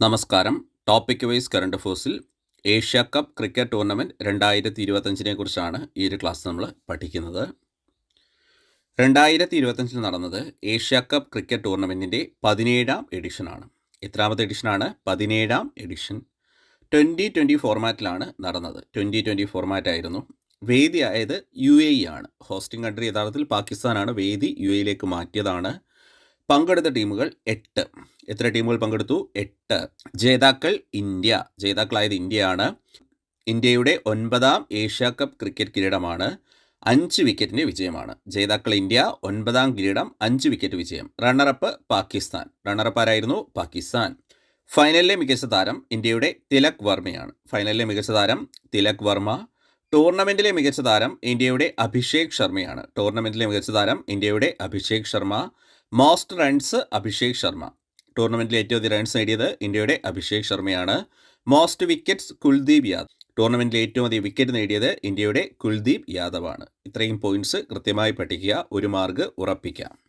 നമസ്കാരം. Topic wise current അഫേഴ്സിൽ Asia cup cricket tournament രണ്ടായിരത്തി ഇരുപത്തഞ്ചിനെ കുറിച്ചാണ് ഈ ഒരു ക്ലാസ് നമ്മൾ പഠിക്കുന്നത്. രണ്ടായിരത്തി ഇരുപത്തഞ്ചിൽ നടന്നത് ഏഷ്യ കപ്പ് ക്രിക്കറ്റ് ടൂർണമെന്റിന്റെ പതിനേഴാം എഡിഷനാണ് എത്രാമത്തെ എഡിഷനാണ് പതിനേഴാം എഡിഷൻ ട്വന്റി ട്വന്റി ഫോർമാറ്റിലാണ് നടന്നത്. ട്വന്റി ട്വന്റി ഫോർമാറ്റ് ആയിരുന്നു. ആയത് യു എ ഇ ആണ്. ഹോസ്റ്റിംഗ് കൺട്രി യഥാർത്ഥത്തിൽ പാകിസ്ഥാനാണ്. വേദി യു എയിലേക്ക് മാറ്റിയതാണ്. പങ്കെടുത്ത ടീമുകൾ എട്ട്. എത്ര ടീമുകൾ പങ്കെടുത്തു? എട്ട്. ജേതാക്കൾ ഇന്ത്യ. ജേതാക്കളായത് ഇന്ത്യയാണ്. ഇന്ത്യയുടെ ഒൻപതാം ഏഷ്യ കപ്പ് ക്രിക്കറ്റ് കിരീടമാണ്. അഞ്ച് വിക്കറ്റിന്റെ വിജയമാണ്. ജേതാക്കൾ ഇന്ത്യ ഒൻപതാം കിരീടം അഞ്ച് വിക്കറ്റ് വിജയം. റണ്ണറപ്പ് പാകിസ്ഥാൻ. റണ്ണറപ്പ് ആരായിരുന്നു? പാകിസ്ഥാൻ. ഫൈനലിലെ മികച്ച താരം ഇന്ത്യയുടെ തിലക് വർമ്മയാണ്. ഫൈനലിലെ മികച്ച താരം തിലക് വർമ്മ. ടൂർണമെന്റിലെ മികച്ച താരം ഇന്ത്യയുടെ അഭിഷേക് ശർമ്മയാണ്. ടൂർണമെന്റിലെ മികച്ച താരം ഇന്ത്യയുടെ Abhishek Sharma. Most runs Abhishek Sharma. ടൂർണമെന്റിൽ ഏറ്റവും അധികം റൺസ് നേടിയത് ഇന്ത്യയുടെ അഭിഷേക് ശർമ്മയാണ്. Most wickets Kuldeep Yadav. ടൂർണമെന്റിൽ ഏറ്റവും അധികം വിക്കറ്റ് നേടിയത് ഇന്ത്യയുടെ കുൽദീപ് യാദവാണ്. ഇത്രയും പോയിന്റ്സ് കൃത്യമായി പഠിക്കുക. ഒരു മാർഗ് ഉറപ്പിക്കാം.